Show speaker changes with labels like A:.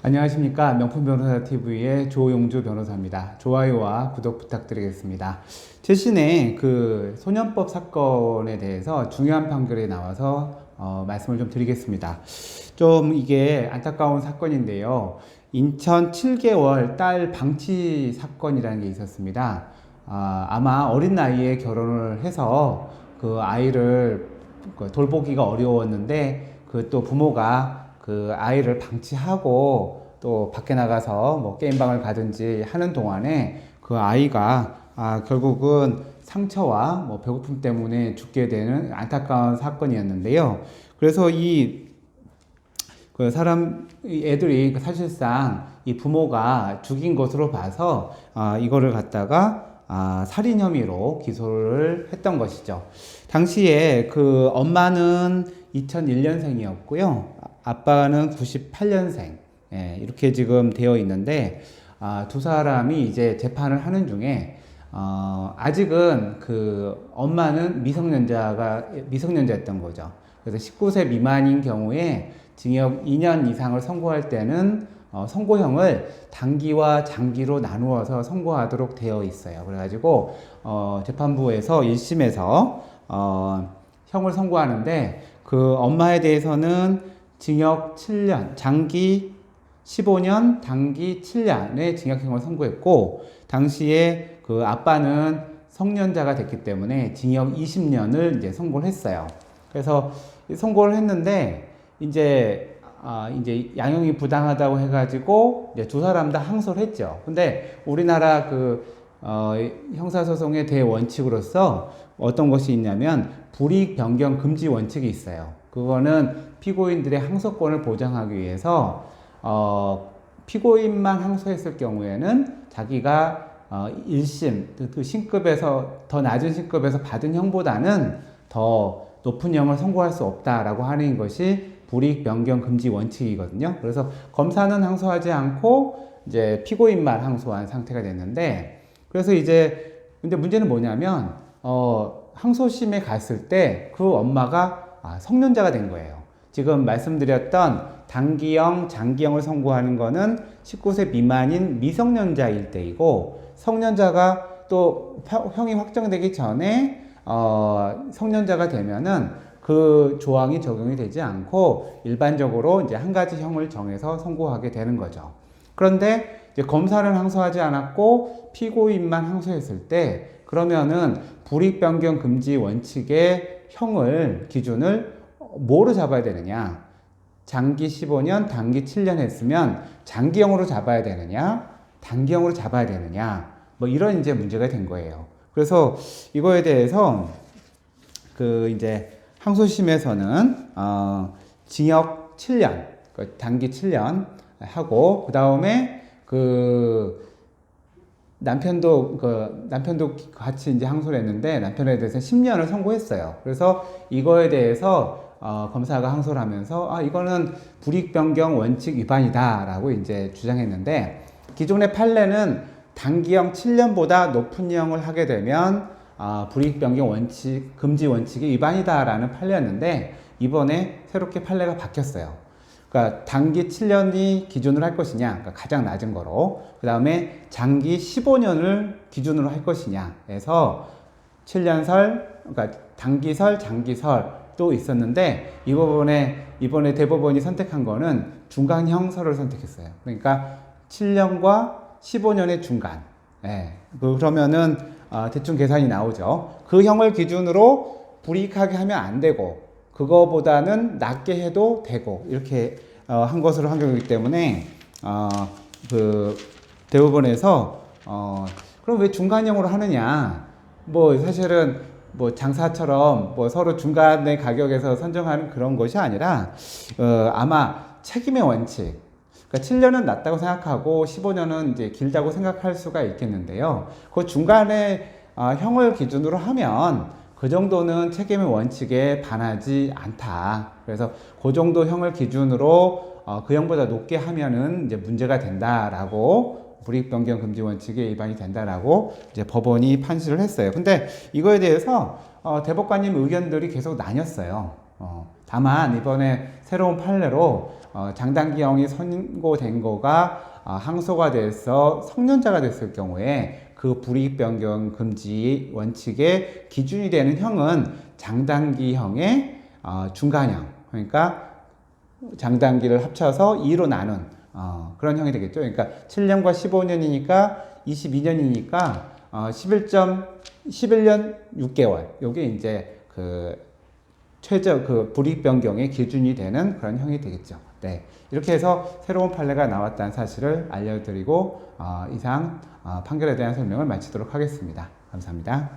A: 안녕하십니까 명품 변호사 TV의 조용주 변호사입니다. 좋아요와 구독 부탁드리겠습니다. 최신의 그 소년법 사건에 대해서 중요한 판결이 나와서 어, 말씀을 좀 드리겠습니다. 좀 이게 안타까운 사건인데요. 인천 7개월 딸 방치 사건이라는 게 있었습니다. 아, 아마 어린 나이에 결혼을 해서 그 아이를 그 돌보기가 어려웠는데 그 또 부모가 그 아이를 방치하고 또 밖에 나가서 뭐 게임방을 가든지 하는 동안에 그 아이가 아 결국은 상처와 뭐 배고픔 때문에 죽게 되는 안타까운 사건이었는데요. 그래서 이 그 사람 이 애들이 그 사실상 이 부모가 죽인 것으로 봐서 아 이거를 갖다가 아 살인 혐의로 기소를 했던 것이죠. 당시에 그 엄마는 2001년생이었고요. 아빠는 98년생. 예, 이렇게 지금 되어 있는데 아, 두 사람이 이제 재판을 하는 중에 어, 아직은 그 엄마는 미성년자가 미성년자였던 거죠. 그래서 19세 미만인 경우에 징역 2년 이상을 선고할 때는 어, 선고형을 단기와 장기로 나누어서 선고하도록 되어 있어요. 그래가지고 어, 재판부에서 1심에서 어, 형을 선고하는데 그 엄마에 대해서는 징역 7년, 장기 15년, 단기 7년의 징역형을 선고했고 당시에 그 아빠는 성년자가 됐기 때문에 징역 20년을 이제 선고를 했어요. 그래서 선고를 했는데 이제 아 이제 양형이 부당하다고 해가지고 이제 두 사람 다 항소를 했죠. 근데 우리나라 그 어, 형사소송의 대원칙으로서 어떤 것이 있냐면 불이익 변경 금지 원칙이 있어요. 그거는 피고인들의 항소권을 보장하기 위해서 어, 피고인만 항소했을 경우에는 자기가 어, 1심, 그, 그 신급에서 더 낮은 신급에서 받은 형보다는 더 높은 형을 선고할 수 없다라고 하는 것이 불이익 변경 금지 원칙이거든요. 그래서 검사는 항소하지 않고 이제 피고인만 항소한 상태가 됐는데 그래서 이제 근데 문제는 뭐냐면 어, 항소심에 갔을 때 그 엄마가 아, 성년자가 된 거예요. 지금 말씀드렸던 단기형, 장기형을 선고하는 거는 19세 미만인 미성년자일 때이고 성년자가 또 형이 확정되기 전에 어, 성년자가 되면은 그 조항이 적용이 되지 않고 일반적으로 이제 한 가지 형을 정해서 선고하게 되는 거죠. 그런데 이제 검사는 항소하지 않았고 피고인만 항소했을 때 그러면은 불이익 변경 금지 원칙의 형을 기준을 뭐로 잡아야 되느냐? 장기 15년, 단기 7년 했으면 장기형으로 잡아야 되느냐? 단기형으로 잡아야 되느냐? 뭐 이런 이제 문제가 된 거예요. 그래서 이거에 대해서 그 이제 항소심에서는 어 징역 7년, 그 단기 7년 하고 그 다음에 그 남편도 그 남편도 같이 이제 항소를 했는데 남편에 대해서 10년을 선고했어요. 그래서 이거에 대해서 어, 검사가 항소를 하면서 아 이거는 불이익 변경 원칙 위반이다라고 이제 주장했는데 기존의 판례는 단기형 7년보다 높은 형을 하게 되면 아, 불이익 변경 원칙 금지 원칙이 위반이다라는 판례였는데 이번에 새롭게 판례가 바뀌었어요. 그러니까 단기 7년이 기준으로 할 것이냐, 그러니까 가장 낮은 거로. 그 다음에 장기 15년을 기준으로 할 것이냐 해서 7년설, 그러니까 단기설, 장기설도 있었는데 이 부분에 이번에 대법원이 선택한 거는 중간형설을 선택했어요. 그러니까 7년과 15년의 중간. 예. 그러면은 어, 대충 계산이 나오죠. 그 형을 기준으로 불이익하게 하면 안 되고 그거보다는 낮게 해도 되고 이렇게 어, 한 것으로 한 거기 때문에 어, 그 대법원에서 어, 그럼 왜 중간형으로 하느냐? 뭐 사실은 뭐 장사처럼 뭐 서로 중간의 가격에서 선정하는 그런 것이 아니라 어, 아마 책임의 원칙. 그러니까 7년은 낮다고 생각하고 15년은 이제 길다고 생각할 수가 있겠는데요. 그 중간에 어, 형을 기준으로 하면 그 정도는 책임의 원칙에 반하지 않다. 그래서 그 정도 형을 기준으로 어, 그 형보다 높게 하면은 이제 문제가 된다라고 불이익 변경 금지 원칙에 위반이 된다라고 이제 법원이 판시를 했어요. 근데 이거에 대해서 어, 대법관님 의견들이 계속 나뉘었어요. 어, 다만 이번에 새로운 판례로 어, 장단기형이 선고된 거가 아, 항소가 돼서 성년자가 됐을 경우에 그 불이익 변경 금지 원칙의 기준이 되는 형은 장단기형의 어, 중간형 그러니까 장단기를 합쳐서 2로 나눈 어, 그런 형이 되겠죠. 그러니까 7년과 15년이니까 22년이니까 어, 11점 11년 6개월. 요게 이제 그 최저 그 불이익 변경의 기준이 되는 그런 형이 되겠죠. 네. 이렇게 해서 새로운 판례가 나왔다는 사실을 알려드리고 어, 이상 어, 판결에 대한 설명을 마치도록 하겠습니다. 감사합니다.